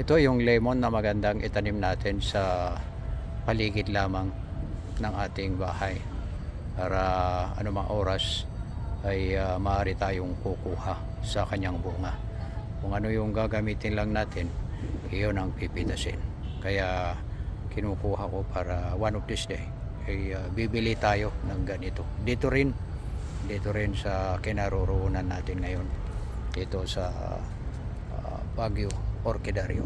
Ito yung lemon na magandang itanim natin sa paligid lamang ng ating bahay para anumang oras ay ah, maaari tayong kukuha sa kanyang bunga. Kung ano yung gagamitin lang natin, iyon ang pipitasin. Kaya kinukuha ko para one of this day ay ah, bibili tayo ng ganito. Dito rin, dito rin sa kinaroroonan natin ngayon. Dito sa ah, Baguio Orchidario.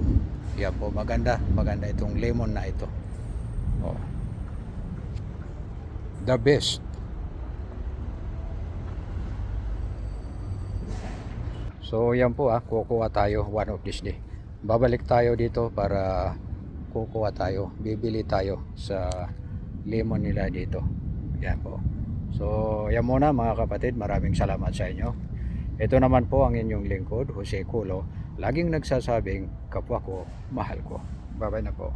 Yan po, maganda. Maganda itong lemon na ito. Oh. The best. So yan po ah, kukuha tayo one of this day. Babalik tayo dito para kukuha tayo, bibili tayo sa lemon nila dito. Yan po. So yan muna mga kapatid, maraming salamat sa inyo. Ito naman po ang inyong lingkod, Jose Culo. Laging nagsasabing, kapwa ko, mahal ko. Bye-bye na po.